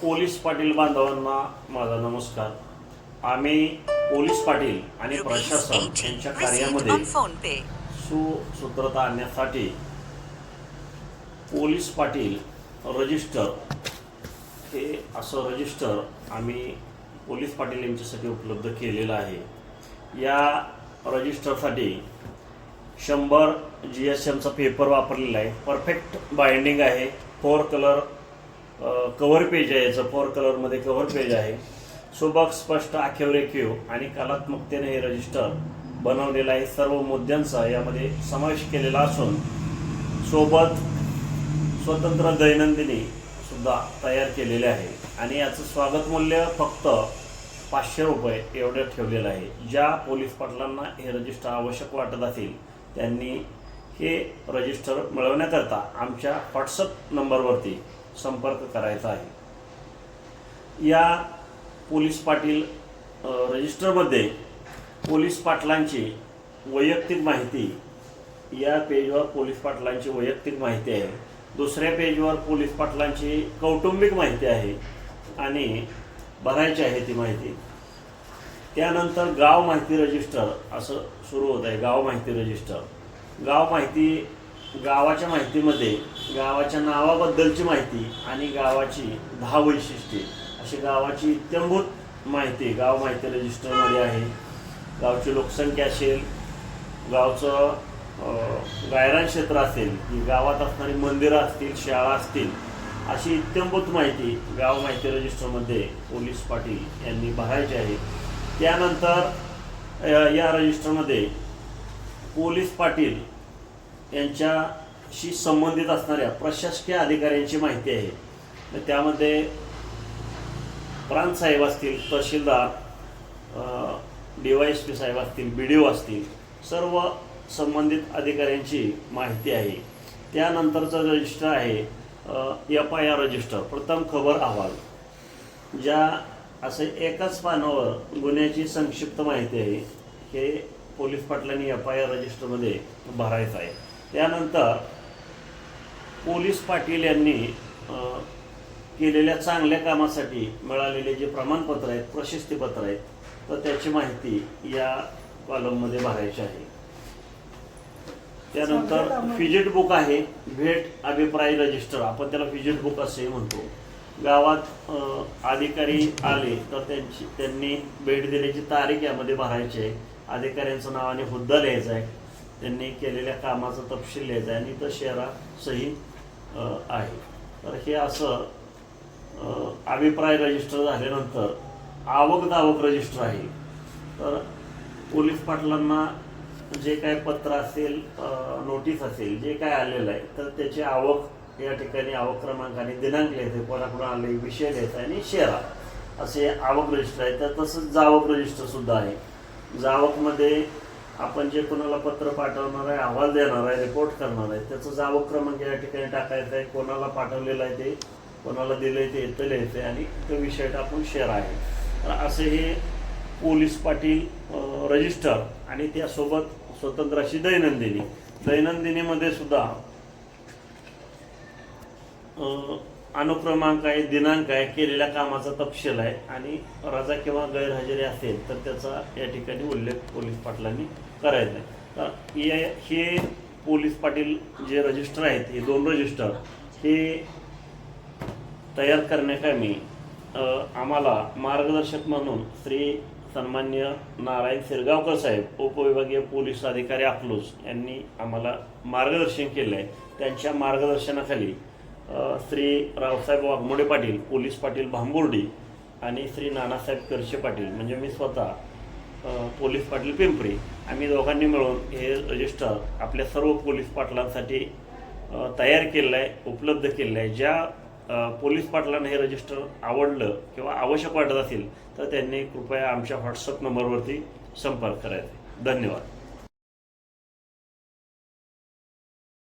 Police Patil बांधवांना माझा नमस्कार. आम्ही पोलीस पाटील आणि प्रशासन 80 यांच्या कार्यामध्ये. सुसूत्रता आणण्यासाठी पोलीस पाटील रजिस्टर हे असं रजिस्टर आम्ही पोलीस पाटील यांच्यासाठी उपलब्ध केलेलं आहे. या रजिस्टरसाठी शंभर जी एस एमचा पेपर वापरलेला आहे. परफेक्ट बाइंडिंग आहे. फोर कलर कव्हर पेज आहे याचं फोर कलरमध्ये कव्हर पेज आहे. सुबक स्पष्ट आखेव रेखीव आणि कलात्मकतेने हे रजिस्टर बनवलेलं आहे सर्व मुद्द्यांचा यामध्ये समावेश केलेला असून सोबत स्वतंत्र दैनंदिनी सुद्धा तयार केलेले आहे. आणि याचं स्वागत मूल्य फक्त पाचशे रुपये एवढं ठेवलेलं आहे. ज्या पोलीस पाटलांना हे रजिस्टर आवश्यक वाटत असेल त्यांनी हे रजिस्टर मिळवण्याकरता आमच्या व्हॉट्सअप नंबरवरती संपर्क करायचा आहे. या पोलीस पाटील रजिस्टरमध्ये पोलीस पाटलांची वैयक्तिक माहिती या पेजवर पोलीस पाटलांची वैयक्तिक माहिती आहे. दुसऱ्या पेजवर पोलीस पाटलांची कौटुंबिक माहिती आहे आणि भरायची आहे ती माहिती. त्यानंतर गाव माहिती रजिस्टर असं सुरू होत आहे गाव माहिती रजिस्टर. गाव माहिती गावाच्या माहितीमध्ये गावाच्या नावाबद्दलची माहिती आणि गावाची दहा वैशिष्ट्ये अशी गावाची इत्यंभूत माहिती गाव माहिती रजिस्टरमध्ये आहे. गावची लोकसंख्या असेल गावचं गायरान क्षेत्र असेल की गावात असणारी मंदिरं असतील शाळा असतील अशी इत्यंभूत माहिती गाव माहिती रजिस्टरमध्ये पोलीस पाटील यांनी भरायची आहे. त्यानंतर या रजिस्टरमध्ये पोलीस पाटील यांच्याशी संबंधित असणाऱ्या प्रशासकीय अधिकाऱ्यांची माहिती आहे. त्यामध्ये प्रांत साहेब असतील तहसीलदार डी वाय एस पी साहेब असतील बी डी ओ असतील सर्व संबंधित अधिकाऱ्यांची माहिती आहे. त्यानंतरचं रजिस्टर आहे एफ आय आर रजिस्टर प्रथम खबर अहवाल ज्या असे एकाच पानावर गुन्ह्याची संक्षिप्त माहिती आहे हे पोलीस पाटलांनी एफ आय आर रजिस्टरमध्ये भरायचं आहे. त्यानंतर पोलीस पाटील यांनी केलेल्या चांगल्या कामासाठी मिळालेले जे प्रमाणपत्र आहेत प्रशस्तीपत्र आहेत तर त्याची माहिती या कॉलममध्ये भरायची आहे. त्यानंतर फिजिट बुक आहे भेट अभिप्राय रजिस्टर आपण त्याला फिजिट बुक असे म्हणतो. गावात अधिकारी आले तर त्यांची त्यांनी भेट दिल्याची तारीख यामध्ये भरायची आहे. अधिकाऱ्यांचं नाव आणि हुद्दा लिहायचा आहे. त्यांनी केलेल्या कामाचा तपशील लिहायचा आहे आणि इथं शेरा सही आहे. तर हे असं अभिप्राय रजिस्टर झाल्यानंतर आवक दावक रजिस्टर आहे. तर पोलीस पाटलांना जे काय पत्र असेल नोटीस असेल जे काय आलेलं आहे तर त्याची आवक या ठिकाणी आवक क्रमांक आणि दिनांक लिहायचे कोणाकडून आले विषय लिहायचा आणि शेरा असे आवक रजिस्टर आहे. तर तसंच जावक रजिस्टरसुद्धा आहे. जावकमध्ये आपण जे कोणाला पत्र पाठवणार आहे अहवाल देणार आहे रिपोर्ट करणार आहे त्याचं जावं क्रमांक या ठिकाणी टाकायचं आहे. कोणाला पाठवलेलं आहे ते कोणाला दिलं आहे ते येतं लिहायचं आहे आणि तो विषय टाकून शेअर आहे. तर असे हे पोलीस पाटील रजिस्टर आणि त्यासोबत स्वतंत्र अशी दैनंदिनी. दैनंदिनीमध्ये सुद्धा अनुक्रमांक आहे दिनांक आहे केलेल्या कामाचा तपशील आहे आणि रजा किंवा गैरहजेरी असेल तर त्याचा या ठिकाणी उल्लेख पोलीस पाटलांनी करायचा आहे. तर हे पोलीस पाटील जे रजिस्टर आहेत हे दोन रजिस्टर हे तयार करण्याकामी आम्हाला मार्गदर्शक म्हणून श्री सन्मान्य नारायण सिरगावकर साहेब उपविभागीय पोलीस अधिकारी अकलूज यांनी आम्हाला मार्गदर्शन केलं आहे त्यांच्या मार्गदर्शनाखाली श्री रावसाहेब वाघमोडे पाटील पोलीस पाटील भांबुर्डी आणि श्री नानासाहेब करशे पाटील म्हणजे मी स्वतः पोलीस पाटील पिंपरी. आम्ही दोघांनी मिळून हे रजिस्टर आपल्या सर्व पोलीस पाटलांसाठी तयार केलेलं आहे उपलब्ध केलेलं आहे ज्या पोलीस पाटलांना हे रजिस्टर आवडलं किंवा आवश्यक वाटत असेल तर त्यांनी कृपया आमच्या व्हॉट्सअप नंबरवरती संपर्क करायचा. धन्यवाद.